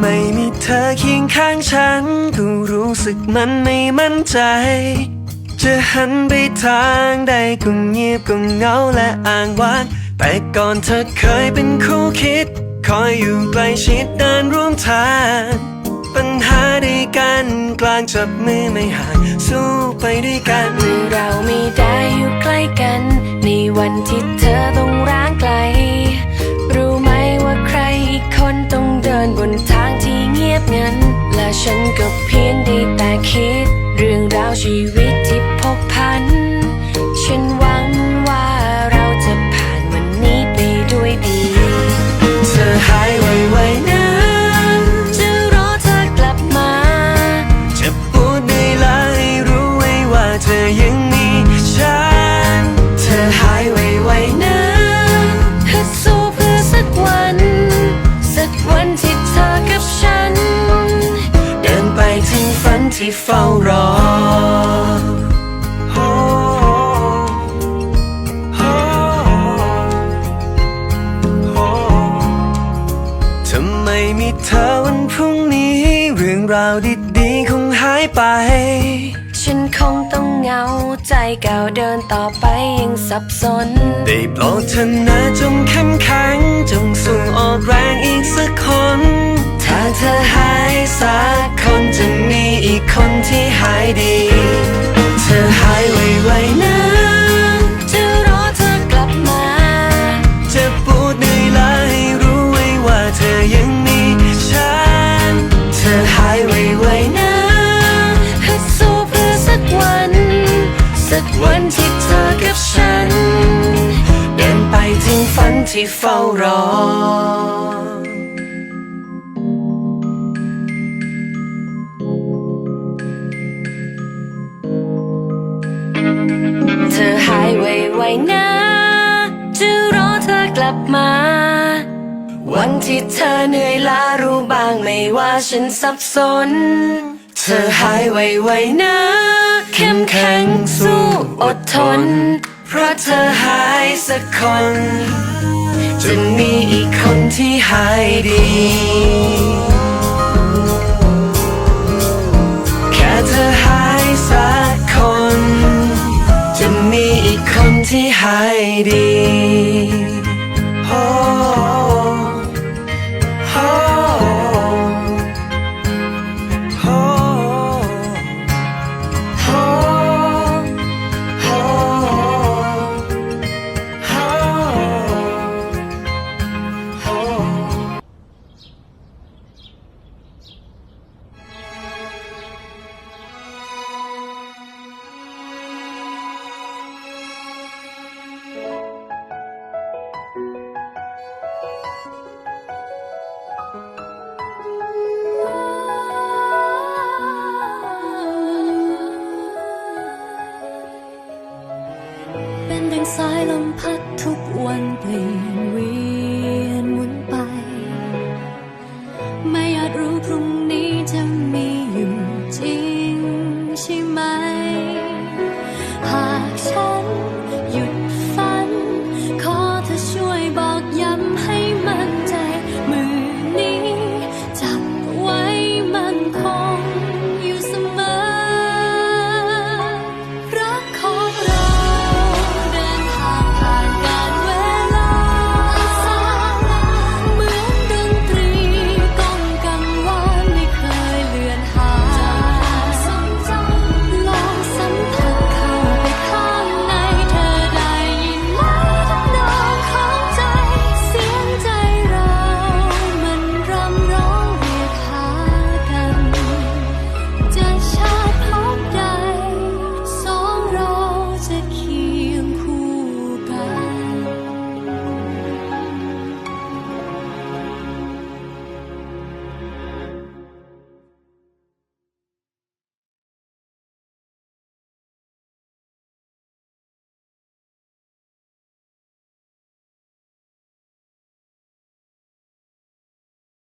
ไม่มีเธอเคียงข้างฉัน ก็รู้สึกมันไม่มั่นใจ จะหันไปทางใดก็เงียบก็เงาและอ่างว่าง แต่ก่อนเธอเคยเป็นคู่คิด คอยอยู่ใกล้ชิดเดินร่วมทางปัญหาด้วยกันกลางจับมือไม่ห่างสู้ไปด้วยกันเมื่อเราไม่ได้อยู่ใกล้กัน ในวันที่เธอต้องรัก เธอวันพรุ่งนี้ เรื่องราวดีๆคงหายไป ฉันคงต้องเหงาใจก้าวเดินต่อไปยังสับสน ได้โปรดเธอนะจงเข้มแข็งจงสู้ออกแรงอีกสักคน ถ้าเธอหายสักคนจะมีอีกคนที่หายดี ที่เฝ้ารอ เธอหายไวๆนะ จะรอเธอกลับมา วันที่เธอเหนื่อยล้ารู้บ้างไหมว่าฉันสับสน เธอหายไวๆนะ เข้มแข็งสู้อดทน เพราะเธอหายสักคน จะมีอีกคนที่หายดี แค่เธอหายสักคน จะมีอีกคนที่หายดี สายลมพัดทุกวันเปลี่ยนวี